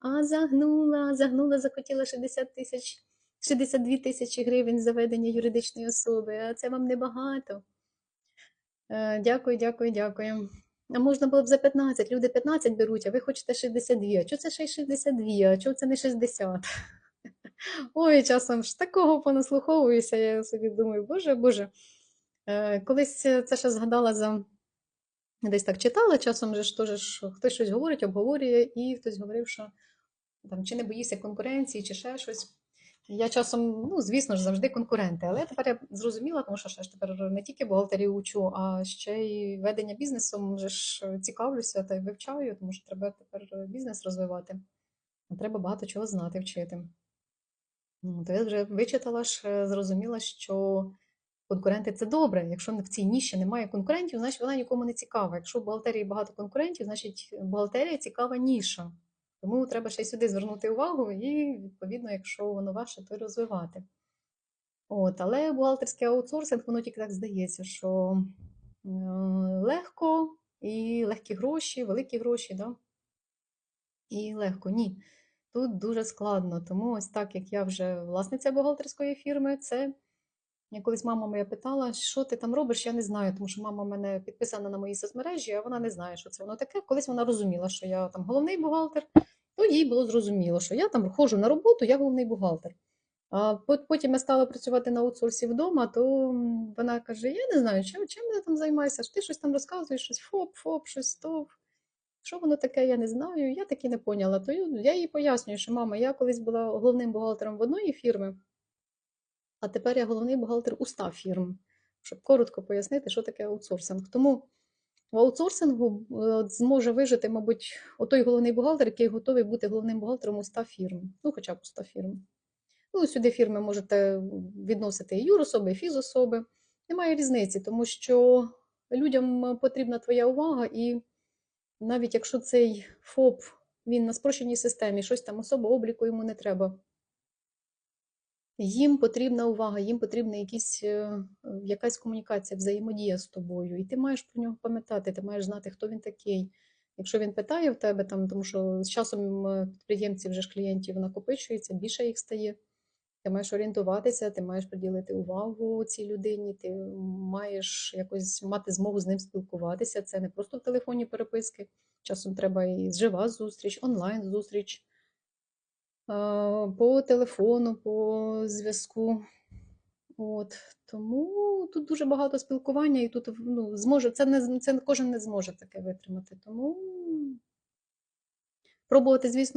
А загнула, загнула, захотіла 60 тисяч, 62 тисячі гривень за ведення юридичної особи, а це вам небагато. Е, Дякую, дякую, дякую. А можна було б за 15. Люди 15 беруть, а ви хочете 62. А чого це ще й 62? А чого це не 60? Ой, часом ж такого понаслуховуюся, я собі думаю, боже, боже. Е, Колись це ще згадала за десь так читала, часом же ж теж хтось щось говорить, обговорює, і хтось говорив, що там чи не боїшся конкуренції, чи ще щось. Я часом, ну, звісно ж, завжди конкуренти, але тепер я зрозуміла, тому що ще ж тепер не тільки бухгалтерію учу, а ще й ведення бізнесом вже ж цікавлюся та й вивчаю, тому що треба тепер бізнес розвивати. Треба багато чого знати, вчити. То я вже вичитала ж, зрозуміла, що конкуренти це добре. Якщо в цій ніші немає конкурентів, значить вона нікому не цікава. Якщо в бухгалтерії багато конкурентів, значить бухгалтерія цікава ніша. Тому треба ще й сюди звернути увагу і, відповідно, якщо воно ваше, то й розвивати. От, але бухгалтерський аутсорсинг, воно тільки так здається, що е, легко і легкі гроші, великі гроші, да? і легко. Ні. Тут дуже складно. Тому ось так як я вже власниця бухгалтерської фірми, це я колись мама моя питала, що ти там робиш, я не знаю, тому що мама мене підписана на мої соцмережі, а вона не знає, що це воно таке. Колись вона розуміла, що я там головний бухгалтер, то їй було зрозуміло, що я там ходжу на роботу, я головний бухгалтер. А потім я стала працювати на аутсорсі вдома, то вона каже: Я не знаю, чим, чим я там займаюся, ти щось там розказуєш, щось фоп, фоп, щось стов. Що воно таке, я не знаю, я таки не поняла. То я їй пояснюю, що мама, я колись була головним бухгалтером в одної фірми, а тепер я головний бухгалтер у 100 фірм, щоб коротко пояснити, що таке аутсорсинг. Тому в аутсорсингу е, зможе вижити, мабуть, отой головний бухгалтер, який готовий бути головним бухгалтером у 100 фірм, ну хоча б у 100 фірм. Ну, сюди фірми можете відносити і юрособи, і фізособи. Немає різниці, тому що людям потрібна твоя увага, і навіть якщо цей ФОП він на спрощеній системі, щось там особо обліку йому не треба. Їм потрібна увага, їм потрібна якісь, е, якась комунікація, взаємодія з тобою. І ти маєш про нього пам'ятати, ти маєш знати, хто він такий. Якщо він питає в тебе, там, тому що з часом е, підприємців вже ж клієнтів накопичується, більше їх стає. Ти маєш орієнтуватися, ти маєш приділити увагу цій людині, ти маєш якось мати змогу з ним спілкуватися. Це не просто в телефоні переписки. Часом треба і жива зустріч, онлайн зустріч, е, по телефону, по зв'язку. От тому тут дуже багато спілкування, і тут ну, зможе це не це кожен не зможе таке витримати. Тому пробувати, звісно.